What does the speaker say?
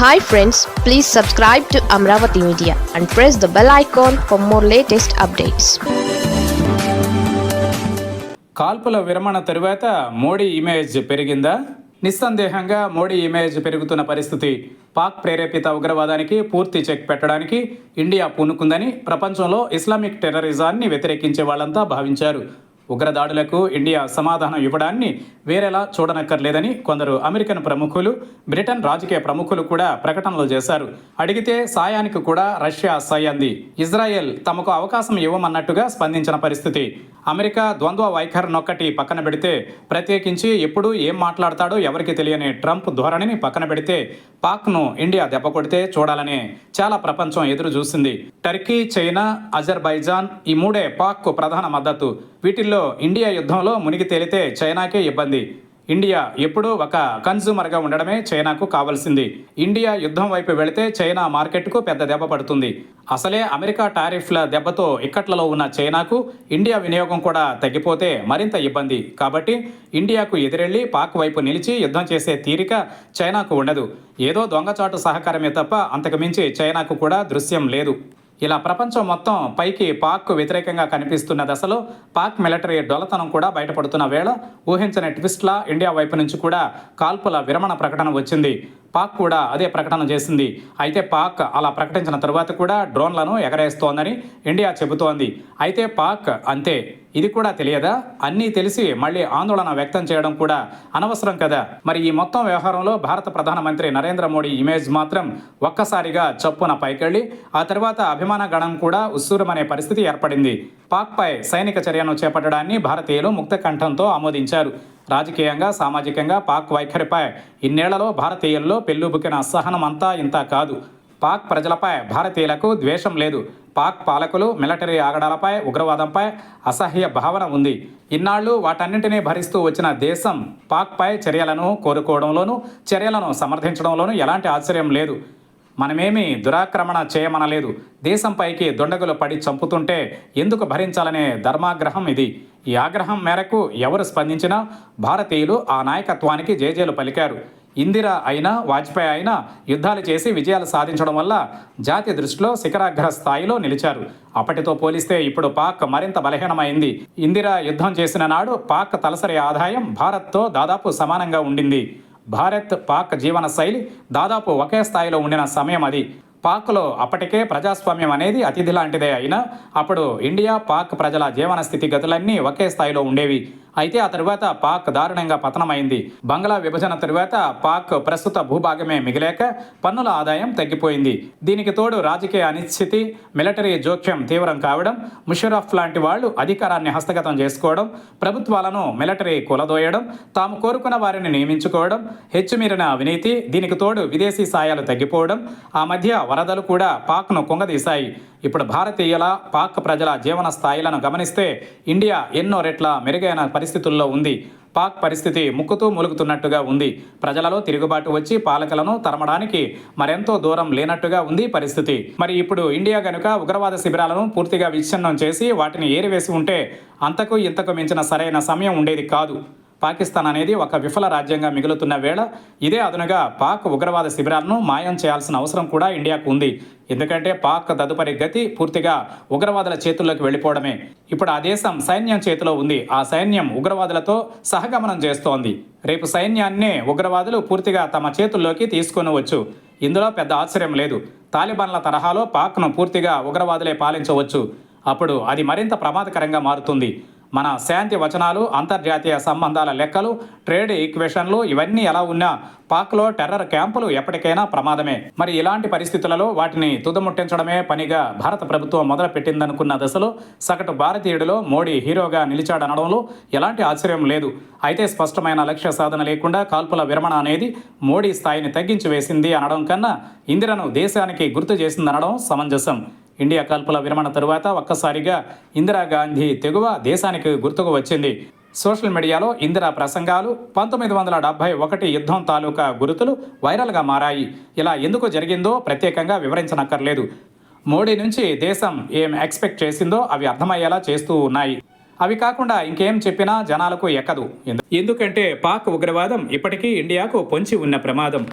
Hi friends please subscribe to Amaravati media and press the bell icon for more latest updates కాల్పుల విరమణ తరువాత Modi image పెరిగిందా? నిస్సందేహంగా Modi image పెరుగుతున్న పరిస్థితి. పాక్ ప్రేరేపిత ఉగ్రవాదానికి పూర్తి చెక్ పెట్టడానికి ఇండియా పూనుకుందని ప్రపంచంలో ఇస్లామిక్ టెర్రరిజాన్ని వ్యతిరేకించే వాళ్ళంతా భావించారు. ఉగ్రదాడులకు ఇండియా సమాధానం ఇవ్వడాన్ని వేరేలా చూడనక్కర్లేదని కొందరు అమెరికన్ ప్రముఖులు బ్రిటన్ రాజకీయ ప్రముఖులు కూడా ప్రకటనలు చేశారు. అడిగితే సాయానికి కూడా రష్యా సై అంది. ఇజ్రాయెల్ తమకు అవకాశం ఇవ్వమన్నట్టుగా స్పందించిన పరిస్థితి. అమెరికా ద్వంద్వ వైఖరినొక్కటి పక్కన పెడితే ప్రత్యేకించి ఎప్పుడు ఏం మాట్లాడతాడో ఎవరికి తెలియని ట్రంప్ ధోరణిని పక్కన పెడితే పాక్ను ఇండియా దెబ్బ కొడితే చూడాలని చాలా ప్రపంచం ఎదురు చూసింది టర్కీ చైనా అజర్బైజాన్ ఈ మూడే పాక్కు ప్రధాన మద్దతు. వీటిల్లో ఇండియా యుద్ధంలో మునిగి తేలితే చైనాకే ఇబ్బంది. ఇండియా ఎప్పుడూ ఒక కన్జ్యూమర్గా ఉండడమే చైనాకు కావాల్సింది. ఇండియా యుద్ధం వైపు వెళితే చైనా మార్కెట్కు పెద్ద దెబ్బ పడుతుంది. అసలే అమెరికా టారిఫ్ల దెబ్బతో ఇక్కట్లలో ఉన్న చైనాకు ఇండియా వినియోగం కూడా తగ్గిపోతే మరింత ఇబ్బంది. కాబట్టి ఇండియాకు ఎదురెళ్ళి పాక్ వైపు నిలిచి యుద్ధం చేసే తీరిక చైనాకు ఉండదు. ఏదో దొంగచాటు సహకారమే తప్ప అంతకుమించి చైనాకు కూడా దృశ్యం లేదు. ఇలా ప్రపంచం మొత్తం పైకి పాక్ వ్యతిరేకంగా కనిపిస్తున్న దశలో పాక్ మిలిటరీ డొలతనం కూడా బయటపడుతున్న వేళ ఊహించని ట్విస్ట్లా ఇండియా వైపు నుంచి కూడా కాల్పుల విరమణ ప్రకటన వచ్చింది. పాక్ కూడా అదే ప్రకటన చేసింది. అయితే పాక్ అలా ప్రకటించిన తర్వాత కూడా డ్రోన్లను ఎగరేస్తోందని ఇండియా చెబుతోంది. అయితే పాక్ అంతే. ఇది కూడా తెలియదా? అన్నీ తెలిసి మళ్ళీ ఆందోళన వ్యక్తం చేయడం కూడా అనవసరం కదా? మరి ఈ మొత్తం వ్యవహారంలో భారత ప్రధానమంత్రి నరేంద్ర మోడీ ఇమేజ్ మాత్రం ఒక్కసారిగా చప్పున పైకెళ్ళి ఆ తర్వాత అభిమాన గణం కూడా ఉస్సూరమనే పరిస్థితి ఏర్పడింది. పాక్పై సైనిక చర్యను చేపట్టడాన్ని భారతీయులు ముక్త కంఠంతో ఆమోదించారు. రాజకీయంగా సామాజికంగా పాక్ వైఖరిపై ఇన్నేళ్ళలో భారతీయుల్లో పెళ్ళుబుకిన అసహనం అంతా ఇంత కాదు. పాక్ ప్రజలపై భారతీయులకు ద్వేషం లేదు. పాక్ పాలకులు మిలిటరీ ఆగడాలపై ఉగ్రవాదంపై అసహ్య భావన ఉంది. ఇన్నాళ్ళు వాటన్నింటినీ భరిస్తూ వచ్చిన దేశం పాక్పై చర్యలను కోరుకోవడంలోనూ చర్యలను సమర్థించడంలోనూ ఎలాంటి ఆశ్చర్యం లేదు. మనమేమీ దురాక్రమణ చేయమనలేదు. దేశంపైకి దొండగులు పడి చంపుతుంటే ఎందుకు భరించాలనే ధర్మాగ్రహం ఇది. ఈ ఆగ్రహం మేరకు ఎవరు స్పందించినా భారతీయులు ఆ నాయకత్వానికి జేజేలు పలికారు. ఇందిరా అయినా వాజ్పేయి అయినా యుద్ధాలు చేసి విజయాలు సాధించడం వల్ల జాతి దృష్టిలో శిఖరాగ్ర స్థాయిలో నిలిచారు. అప్పటితో పోలిస్తే ఇప్పుడు పాక్ మరింత బలహీనమైంది. ఇందిరా యుద్ధం చేసిన నాడు పాక్ తలసరి ఆదాయం భారత్తో దాదాపు సమానంగా ఉండింది. భారత్ పాక్ జీవన శైలి దాదాపు ఒకే స్థాయిలో ఉండిన సమయం అది. పాక్లో అప్పటికే ప్రజాస్వామ్యం అనేది అతిథి లాంటిదే అయినా అప్పుడు ఇండియా పాక్ ప్రజల జీవన స్థితిగతులన్నీ ఒకే స్థాయిలో ఉండేవి. అయితే ఆ తరువాత పాక్ దారుణంగా పతనమైంది. బంగ్లా విభజన తరువాత పాక్ ప్రస్తుత భూభాగమే మిగిలేక పన్నుల ఆదాయం తగ్గిపోయింది. దీనికి తోడు రాజకీయ అనిశ్చితి మిలిటరీ జోక్యం తీవ్రం కావడం ముషరఫ్ లాంటి వాళ్ళు అధికారాన్ని హస్తగతం చేసుకోవడం ప్రభుత్వాలను మిలిటరీ కులదోయడం తాము కోరుకున్న వారిని నియమించుకోవడం హెచ్చుమీరిన అవినీతి దీనికి తోడు విదేశీ సాయాలు తగ్గిపోవడం ఆ మధ్య వరదలు కూడా పాక్ను కుంగదీశాయి. ఇప్పుడు భారతీయుల పాక్ ప్రజల జీవన స్థాయిలను గమనిస్తే ఇండియా ఎన్నో రెట్ల మెరుగైన పరిస్థితుల్లో ఉంది. పాక్ పరిస్థితి ముక్కుతూ ములుగుతున్నట్టుగా ఉంది. ప్రజలలో తిరుగుబాటు వచ్చి పాలకులను తరమడానికి మరెంతో దూరం లేనట్టుగా ఉంది పరిస్థితి. మరి ఇప్పుడు ఇండియా గనుక ఉగ్రవాద శిబిరాలను పూర్తిగా విచ్ఛిన్నం చేసి వాటిని ఏరివేసి ఉంటే అంతకు ఇంతకు మించిన సరైన సమయం ఉండేది కాదు. పాకిస్తాన్ అనేది ఒక విఫల రాజ్యంగా మిగులుతున్న వేళ ఇదే అదునుగా పాక్ ఉగ్రవాద శిబిరాలను మాయం చేయాల్సిన అవసరం కూడా ఇండియాకు ఉంది. ఎందుకంటే పాక్ తదుపరి గతి పూర్తిగా ఉగ్రవాదుల చేతుల్లోకి వెళ్ళిపోవడమే. ఇప్పుడు ఆ దేశం సైన్యం చేతిలో ఉంది. ఆ సైన్యం ఉగ్రవాదులతో సహగమనం చేస్తోంది. రేపు సైన్యాన్నే ఉగ్రవాదులు పూర్తిగా తమ చేతుల్లోకి తీసుకొనవచ్చు. ఇందులో పెద్ద ఆశ్చర్యం లేదు. తాలిబాన్ల తరహాలో పాక్ను పూర్తిగా ఉగ్రవాదులే పాలించవచ్చు. అప్పుడు అది మరింత ప్రమాదకరంగా మారుతుంది. మన శాంతి వచనాలు అంతర్జాతీయ సంబంధాల లెక్కలు ట్రేడ్ ఈక్వేషన్లు ఇవన్నీ ఎలా ఉన్నా పాక్లో టెర్రర్ క్యాంపులు ఎప్పటికైనా ప్రమాదమే. మరి ఇలాంటి పరిస్థితులలో వాటిని తుదముట్టించడమే పనిగా భారత ప్రభుత్వం మొదలుపెట్టిందనుకున్న దశలో సగటు భారతీయుడిలో మోడీ హీరోగా నిలిచాడనడంలో ఎలాంటి ఆశ్చర్యం లేదు. అయితే స్పష్టమైన లక్ష్య సాధన లేకుండా కాల్పుల విరమణ అనేది మోడీ స్థాయిని తగ్గించి వేసింది అనడం కన్నా ఇందిరను దేశానికి గుర్తు చేసిందనడం సమంజసం. ఇండియా కాల్పుల విరమణ తరువాత ఒక్కసారిగా ఇందిరాగాంధీ తెగువ దేశానికి గుర్తుకు వచ్చింది. సోషల్ మీడియాలో ఇందిరా ప్రసంగాలు పంతొమ్మిది వందల డెబ్బై ఒకటి యుద్ధం తాలూకా గురుతులు వైరల్గా మారాయి. ఇలా ఎందుకు జరిగిందో ప్రత్యేకంగా వివరించనక్కర్లేదు. మోడీ నుంచి దేశం ఏం ఎక్స్పెక్ట్ చేసిందో అవి అర్థమయ్యేలా చేస్తూ ఉన్నాయి. అవి కాకుండా ఇంకేం చెప్పినా జనాలకు ఎక్కదు. ఎందుకంటే పాక్ ఉగ్రవాదం ఇప్పటికీ ఇండియాకు పొంచి ఉన్న ప్రమాదం.